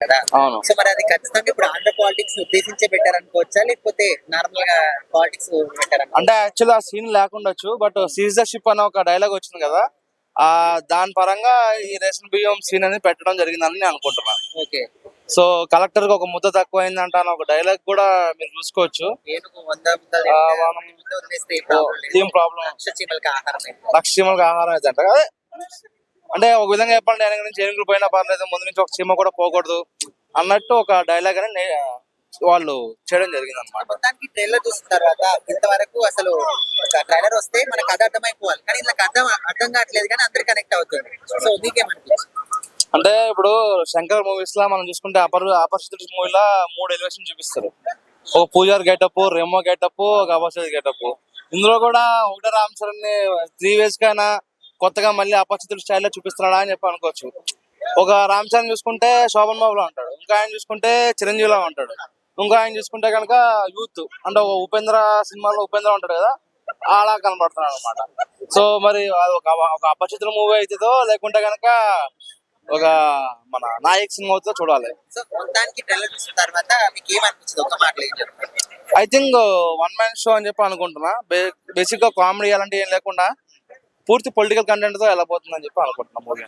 కదా? సో మరి అది ఖచ్చితంగా ఇప్పుడు ఆంధ్ర పాలిటిక్స్ ఉద్దేశించే పెట్టారనుకోవచ్చా? లేకపోతే నార్మల్గా పాలిటిక్స్ అంటే యాక్చువల్ ఆ సీన్ లేకుండొచ్చు బట్ సీజర్షిప్ అనే ఒక డైలాగ్ వచ్చింది కదా? ఆ దాని పరంగా ఈ రేషన్ బియ్యం సీన్ అనేది పెట్టడం జరిగిందని నేను అనుకుంటున్నాను ఓకే. సో కలెక్టర్కి ఒక ముద్ద తక్కువైందంట అని ఒక డైలాగ్ కూడా మీరు చూసుకోవచ్చు. ఏం ప్రాబ్లం లక్ష చీమలకి ఆహారం అయితే. అదే అంటే ఒక విధంగా చెప్పాలంటే వెనక నుంచి ఏనుగులు పోయినా పర్లేదు ముందు నుంచి ఒక చీమ కూడా పోకూడదు అన్నట్టు ఒక డైలాగ్ అని వాళ్ళు చేయడం జరిగింది అనమాట మొత్తానికి ట్రైలర్ చూసిన తర్వాత ఇంతవరకు అసలు ట్రైలర్ వస్తే మనకు కథ అర్థమైపోవాలి. కానీ ఇలా అర్థం అర్థం కావట్లేదు కానీ అందరు కనెక్ట్ అవుతుంది సో మీకేమనిపించింది అంటే ఇప్పుడు శంకర్ మూవీస్ లా మనం చూసుకుంటే అపర్ ఆపర్చునిటీస్ మూవీలా మూడు ఎలివేషన్ చూపిస్తారు. ఒక పూజార్ గెటప్ రెమో గెటప్ ఒక అపర్చునిటీ గెటప్. ఇందులో కూడా ఒకటే రామ్ చరణ్ త్రీ వేస్ కైనా కొత్తగా మళ్ళీ అపరిచితుల స్టైల్లో చూపిస్తున్నాడా అని చెప్పి అనుకోవచ్చు. ఒక రామ్ చరణ్ చూసుకుంటే శోభన్ బాబులో ఉంటాడు. ఇంకా ఆయన చూసుకుంటే చిరంజీవిలో ఉంటాడు. ఇంకా ఆయన చూసుకుంటే కనుక యూత్ అంటే ఒక ఉపేంద్ర సినిమాలో ఉపేంద్ర ఉంటాడు కదా అలా కనబడుతున్నాడు అనమాట సో మరి అది ఒక ఒక అపరిచితుల మూవీ అవుతుందో లేకుంటే కనుక ఒక మన నాయక్ సినిమా అవుతుందో చూడాలి. I think one man show అని చెప్పి అనుకుంటున్నా. బేసిక్గా కామెడీ అలాంటివి ఏం లేకుండా పూర్తి పొలిటికల్ కంటెంట్తో వెళ్ళబోతుందని చెప్పి అనుకుంటున్నాం మూవీ